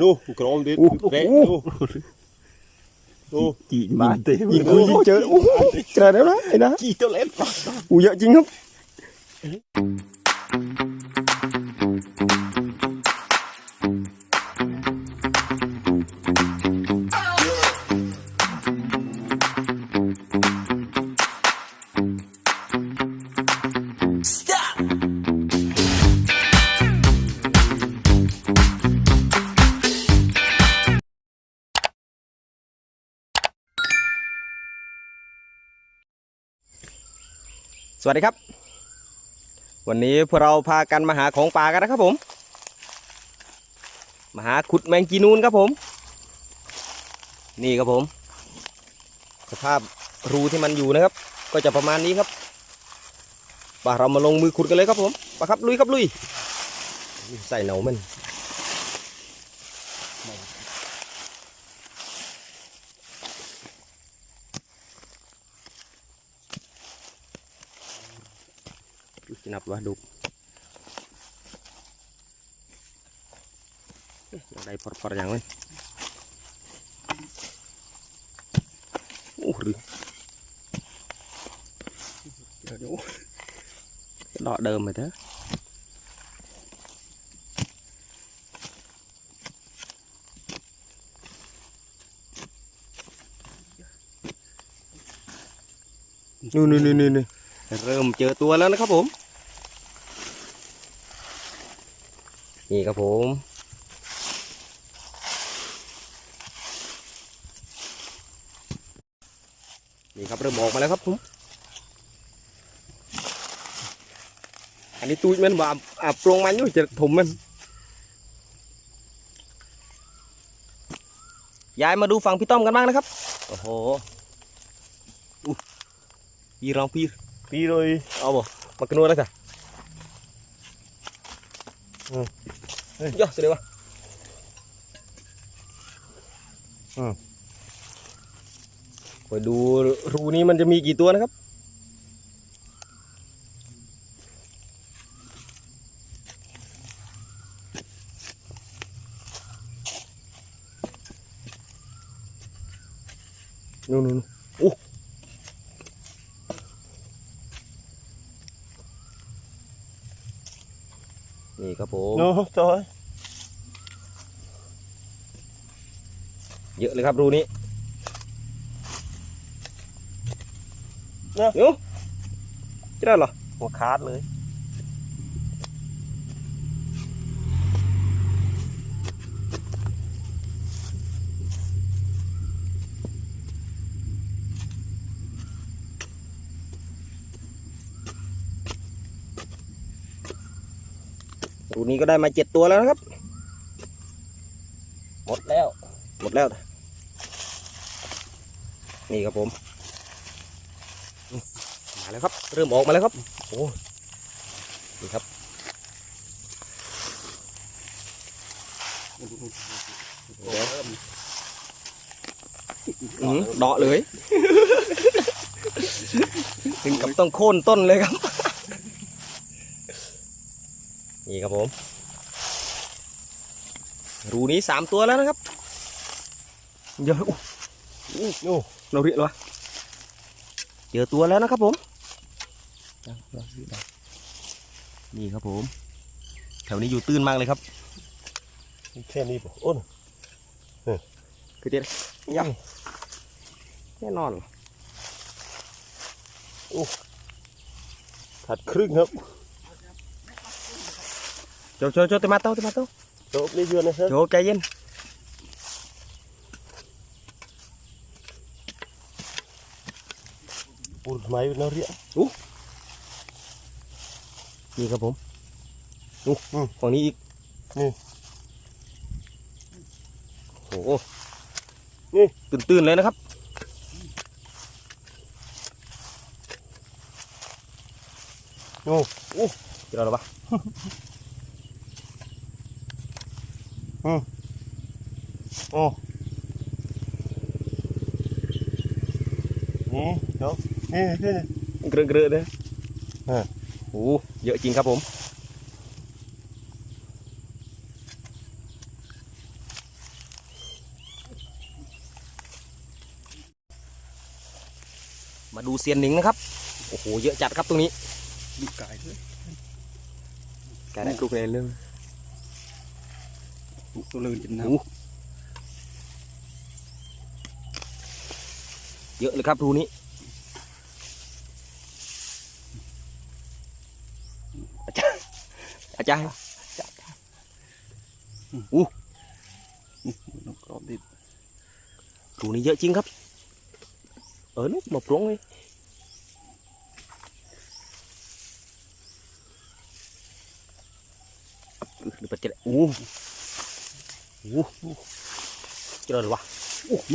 ดูกรอมดิโอ้โหเละดูดูจีมาเต็มยิงคุยยิงเจอโอ้โหเจอแล้วนะไอ้นะกี่ตัวเล็กอู้เยอะจริงครับ สวัสดีครับ วันนี้พวกเราพากันมาหาของป่ากันนะครับผม มาหาขุดแมงจีนูนครับผม นี่ครับผม สภาพรูที่มันอยู่นะครับ ก็จะประมาณนี้ครับป่าเรามาลงมือขุดกันเลยครับผมป่าครับลุยครับลุย ใส่เหนามันนับว่าดูเอ๊ะอะไรพอดๆอย่างนั้นโอ้หรือเดี๋ยวเดี๋ ยวดอกเดิมไปเถอะนู่นนู่นนู่นนู่นเริ่มเจอตัวแล้วนะครับผม นี่ครับผมนี่ครับเริ่มออกมาแล้วครับผมอันนี้ตูดมันแบบอาบโปรงมันอยู่จะถมมันย้ายมาดูฝั่งพี่ต้อมกันบ้างนะครับ โอ้โหอู้พี่รองพี่ปีเลยเอาบ่มากระนัวแล้วจ้ะเฮ้ ยย่อเสร็จเลยวะอืมไปดูรูนี้มันจะมีกี่ตัวนะครับ นู่นนู่นโอ้นี่ครับผม โน้ตัว เยอะเลยครับรูนี้เนาะเดี๋ยวจะได้เหรอหัวขาดเลย รูนี้ก็ได้มาเจ็ดตัวแล้วนะครับ หมดแล้ว หมดแล้ว นี่ครับผมอืมมาแล้วครับ เริ่มออกมาแล้วครับ โอ้นี่ครับเดี๋ยวอื้อหือเดาะเลย ถึงกับต้องโค่นต้นเลยครับ นี่ครับผม รูนี้สามตัวแล้วนะครับ เยอะอู้โอ้ เราเรียกเหรอเจอตัวแล้วนะครับผม นี่ครับผม แถวนี้อยู่ตื้นมากเลยครับแค่นี้ป่ะอ้นคือเด็ดยับแน่นอนขาดครึ่งครับโจโจโจเตมาเต้าเตมาเต้าโจ๊กนี่เยอะนะครับโจใจเย็น ปูด ไม้เนาเรียนี่ครับผมอู้ฝั่งนี้อีกนี่โอ้โหนี่ตื่นๆเลยนะครับโอ้เจอแล้วปะโอ้นี่เนาะนี่นี่ เกลือเกลือเลยโหเยอะจริงครับผมมาดูเซียนหนิงนะครับ โอ้โห เยอะจัดครับตรงนี้ ดูไก่ด้วยไก่ได้กรุกเลยเรื่องตัวเลื่อนจินน้เยอะเลยครับรูนี้ อาจารย์ำน้ำกรอบดิบรูนี้เยอะจริงครับ เออนุ๊กมาปรุงเลยดูปัจจัยโอ้โหโอ้โหเจริญวะโอ้โห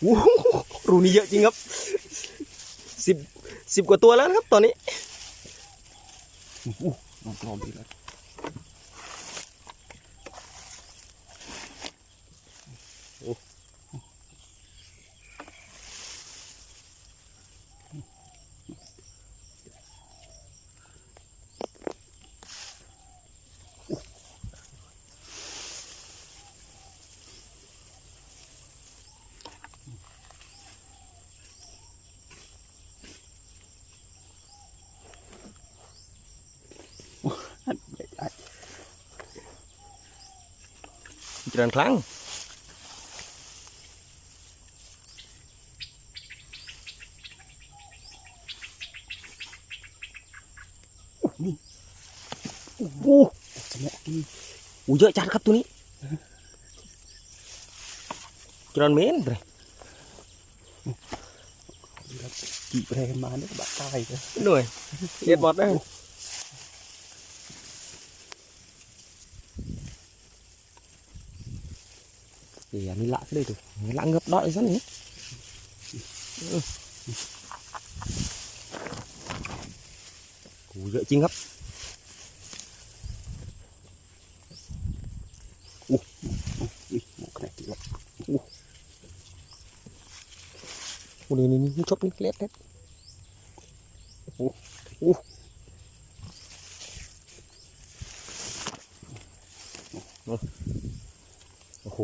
โอ้โหรูนี้เยอะจริงครับสิบสิบกว่าตัวแล้วนะครับตอนนี้น้ บดิบแล้ว เจริญครั้งโอ้โหสมองนี่โอ้เยอะจัดครับตัวนี้เจริญเมนเลยกี่แรงมาเนี่ยบักตายเลยหนื่อยเรียบหมดเลยเดี๋ ยวนี่ละเลย tu ละ ngập đọt rồi nhỉ Ừ. Ủa, dễ chinh gấp นี่หมกแขกดิบ Ủa, này, này, này, chốt đi, lét, lét. Ủa, ủa. Ủa. โอ้โห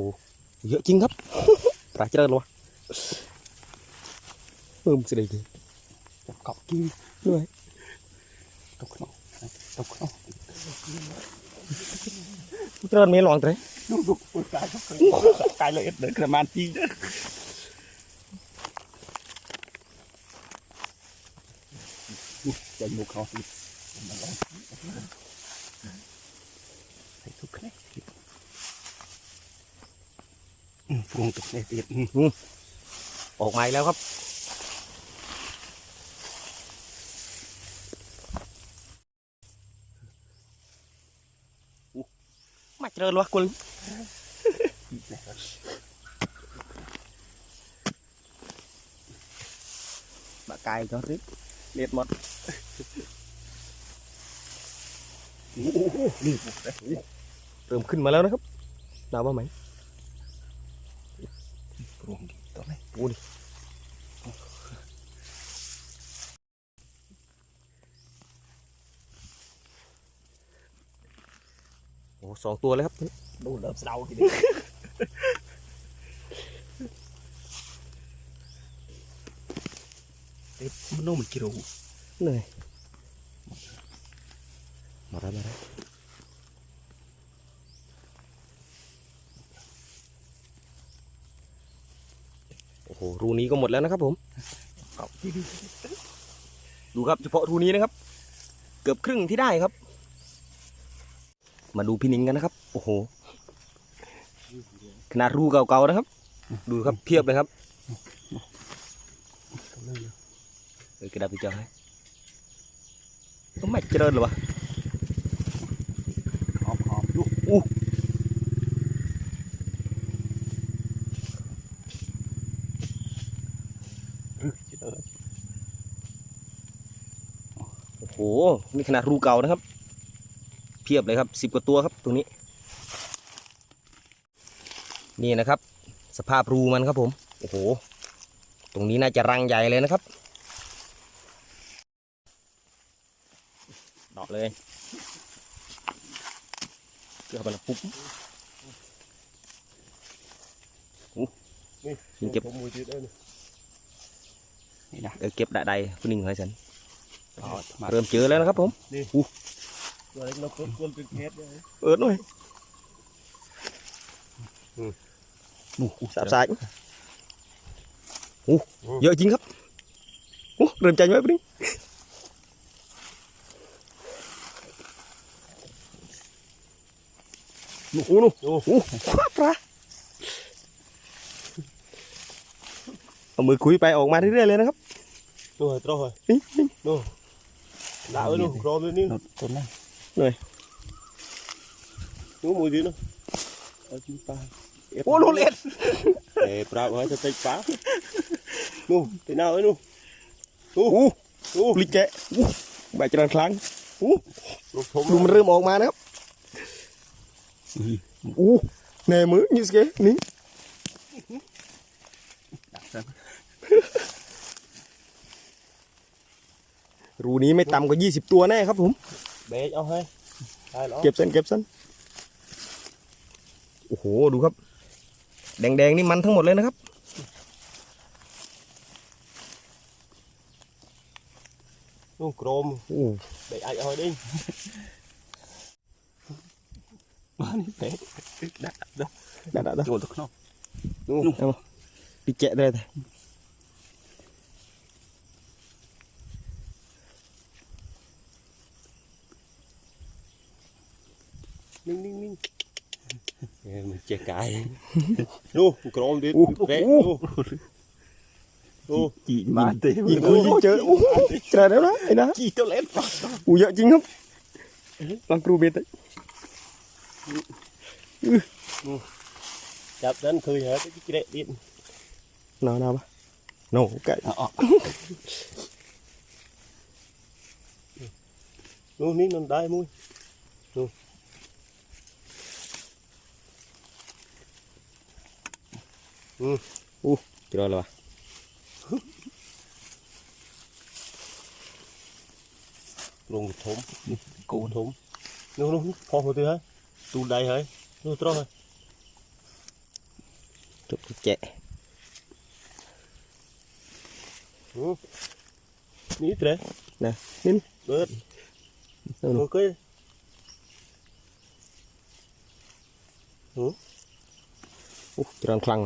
เยอะจริงครับปลาเจริญวะเพิ่มสิได้ดีจับเกาะกิ้งด้วยตกขนมตกขนมเจริญไม่ลองเลยดูดูปวดกายก็กายเลยเดินกระมานจีใจมุกเขาลองให้ทุกแขก พวงตกในเตียงออกมาอีกแล้วครับ มาเจริญวะคุณบะกายก็ริบเลียดหมดนี่บุกเลยเริ่มขึ้นมาแล้วนะครับดาวว่าไหม พวงตัวไหน โอ้ดิโอ้สองตัวเลยครับดูเริ่มเศร้าทีเดียวเอ๊ะมันโน้มมันกิโลเหนื่อยมาแล้วมาแล้วโอ้โห รูนี้ก็หมดแล้วนะครับผมดูครับเฉพาะรูนี้นะครับ เกือบครึ่งที่ได้ครับ มาดูพี่นิงกันนะครับ โอ้โห ขนาดรูเก่าๆนะครับ ดูครับเพียบเลยครับเออกระดาษไปเจอให้ก็ไม่เจริญหรอวะหอมหอมลูอู้โอ้โห นี่ขนาดรูเก่านะครับ เพียบเลยครับสิบกว่าตัวครับตรงนี้ นี่นะครับ สภาพรูมันครับผม โอ้โห ตรงนี้น่าจะรังใหญ่เลยนะครับดอกเลยเกี่ยวกับปุ๊บนี่ยิงเก็บผมมือติดได้นี่นี่นะเออเก็บได้ใดคุณนิ่งให้ฉันเอา มาเริ่มเจอแล้วนะครับ ผมตัวเล็กเรากดกดเป็นเพชรเลยเอิดหน่อยหนูสาบสายโอ้เยอะจริงครับโอ้เริ่มใจไหมคุณนิ่งโอ้โหนู่นโอ้โหปลาเอามือคุยไปออกมาเรื่อยๆเลยนะครับนู่นตร อยนี่นี่นู่นด่าไว้นู่นกรอมเลยนี่หนูต้นนั่นนู่นมือดีนู่นเอาจิ้มปลาโอ้ลูกเล็ดเอ้ปลาไว้จะติดปลานู่นไปหน้าไว้นู่นโอ้โหนู่นลิแกะโอ้ใบจรันครั้งโอ้ลูกทมดูมันเริ่มออกมานะครับโอ้แน่มือนี่สเกะนี่ ดักซะ รูนี้ไม่ต่ำกว่า 20 ตัวแน่ครับผม เบสเอาให้ได้แล้วเก็บเส้นเก็บเส้นโอ้โห ดูครับ แดงๆนี่มันทั้งหมดเลยนะครับ นู่นกรมโอ้เบสเอาให้ดิมานี่เป๊ะดักดักได้ได้ได้โจนตะขนมดิแกะได้เลย นิ่งนิ่งนิ่งเอ้ยมันเจ๊กายนู่นกรมดิเบสนู่นนู่นจีมาเต็มยิงคุยยิงเจอโอ้โหกระแล้วนะไอ้นะกี่ตัวเล็กปลาอู้เยอะจริงครับลังกรูเบ็ดเลยจับนั้นเคยเหรอที่เกระดินนาวนาปะโน่ไก่เอาเอานู่นนี่มันได้มุ้ยนู่น กี่ร้อยแล้ววะลงถมกูถมนู่นนู่นพอหัวตัวฮะตูใดเหร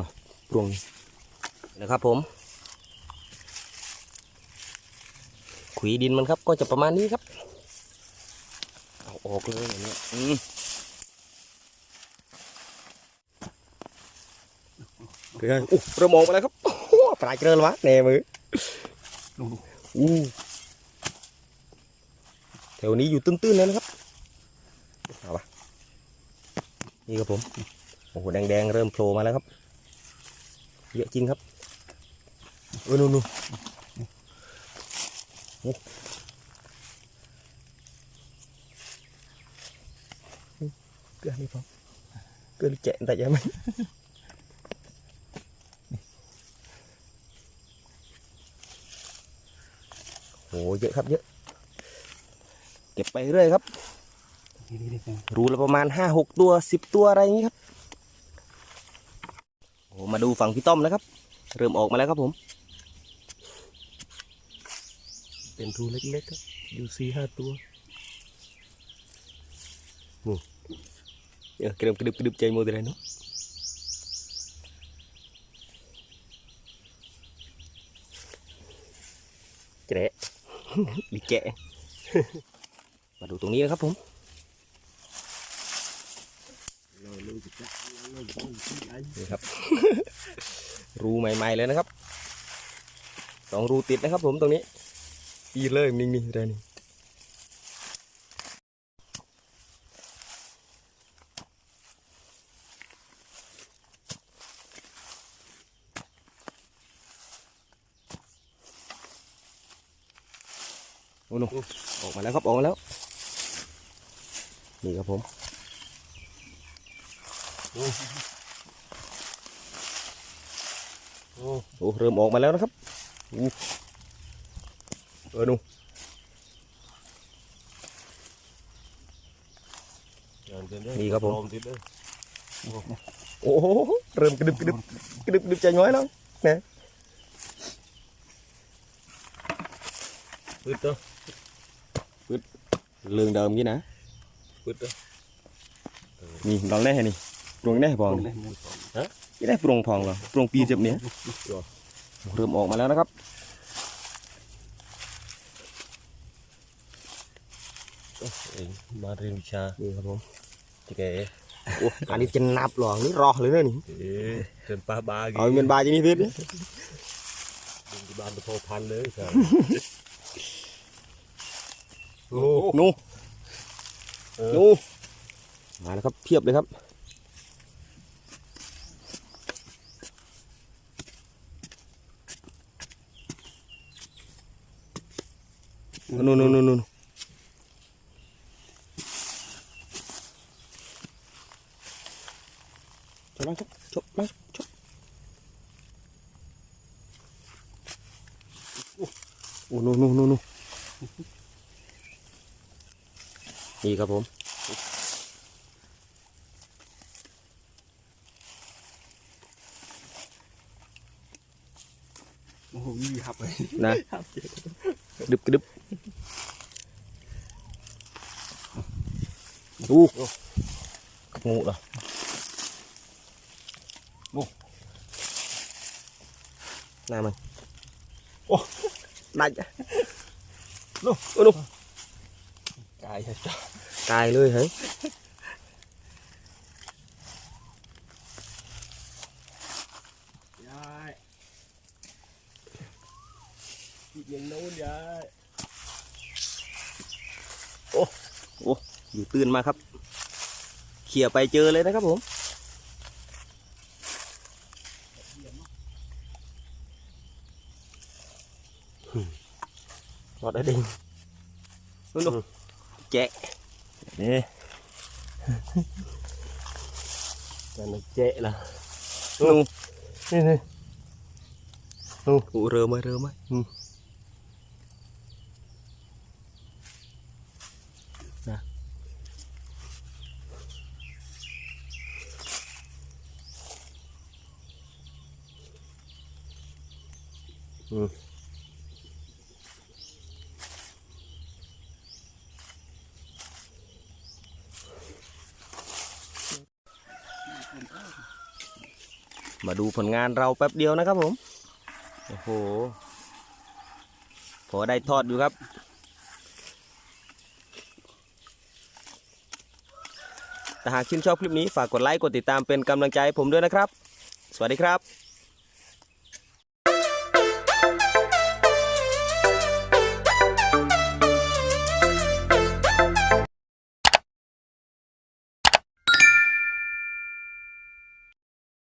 อ นู่นตรอยจุดแกะนี่เตะนะนี่เบิดนู่นโอเคโอ้จรันคลังเหรอปรวงนี่นะครับผม ขุยดินมันครับก็จะประมาณนี้ครับ เอาออกเลยอย่างเนี้ยอืมเกลืออู้เริ่มออกมาแล้วครับโอ้โหปลายเกลือแล้ววะแหน่มือดูดูอู้แถวนี้อยู่ตื้นๆแล้วนะครับเอาปะนี่ครับผม โอ้โห แดงๆ เริ่มโผล่มาแล้วครับ เยอะจริงครับเออนู่นนู่นโอ้เกลือนี่พอเกลือแกะแต่ยังไม่โอ้โหเยอะครับเยอะ เก็บไปเรื่อยครับนี่นี่นี่รูละประมาณห้าหกตัวสิบตัวอะไรอย่างนี้ครับ โอ้มาดูฝั่งพี่ต้อมนะครับ เริ่มออกมาแล้วครับผม เป็นทูเล็กๆครับอยู่สี่ห้าตัวเออกระดึบกระดึบกระดึบใจมือเลเนาะแจะดิแกะมาดูตรงนี้นะครับผม นี่ครับ รูใหม่ๆเลยนะครับสองรูติดนะครับ ผมตรงนี้อีเลยนิ่งๆได้นี่โอ้โหออกมาแล้วครับออกมาแล้ว นี่ครับผม โอ้โอ้เริ่มออกมาแล้วนะครับอู้เออดูนี่ครับผมกรติดเลยโอ้โหเริ่มกระดึบกระดึบกระดึบกระดึบใจน้อยแล้วนะปืดตัวเรื่องเดิมกี้นะปืดตัวนี่ลองได้นี่ ปรุงได้พองนี่ฮะไม่ได้ปรุงพองเหรอปรุงปีเจ็บเนี้ยเริ่มออกมาแล้วนะครับเองมาเรียนวิชานี่ครับผมจะแกโอ้อันนี้จะนับหรอนี่รอเลยนะนี่เอ๊ะเดินป้าบาเอาเงินบาทอย่างนี้ทิศที่บ้านตะโพพันเลยใช่โอ้นูนูมาแล้วครับเพียบเลยครับ นู่นนู่นนู่นนู่นใช่ไหมครับชกมาชกโอ้นู่นนู่นนู่นนู่นนี่ครับผมโอ้โหยี่หับเลยนะดึบกระดึบ ดูกระงูเหรอโอ้หน้ามันโอ้ได้จ้ะดูดู กายใช่จ้ะ ตายเลยเฮ้ย ยาย อีกอย่างโน้นยายอยู่ตื่นมาครับ เขี่ยไปเจอเลยนะครับผมรอดได้ดินู่นนู่นแจ๊ะนี่นั่นน่ะเจ๊ละนู่นนี่นี่โอ้เรือไหมเรือไหม มาดูผลงานเราแป๊บเดียวนะครับผม โอ้โห พอได้ทอดอยู่ครับ แต่หากชื่นชอบคลิปนี้ฝากกดไลค์ กดติดตามเป็นกำลังใจให้ผมด้วยนะครับ สวัสดีครับ